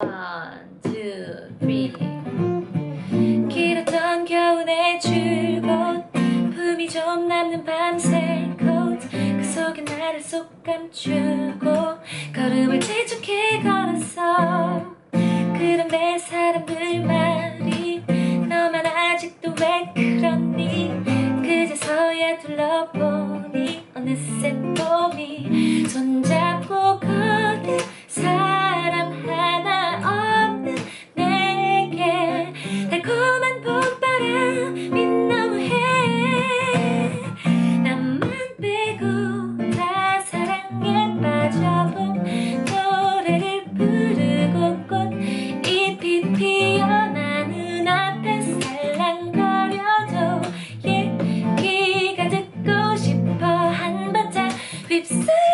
One, two, three. 길었던 겨울의 줄곧 품이 좀 남는 밤새 곧그 속에 나를 쏙 감추고 걸음을 재촉해 걸었어. 그런데 사람들 말이 너만 아직도 왜 그러니? 그제서야 둘러보니 어느새 몸이 손잡고 잡은 노래를 부르고 꽃이 피어나 눈앞에 살랑거려도 얘기가 예, 듣고 싶어. 한 바짝 휩쓸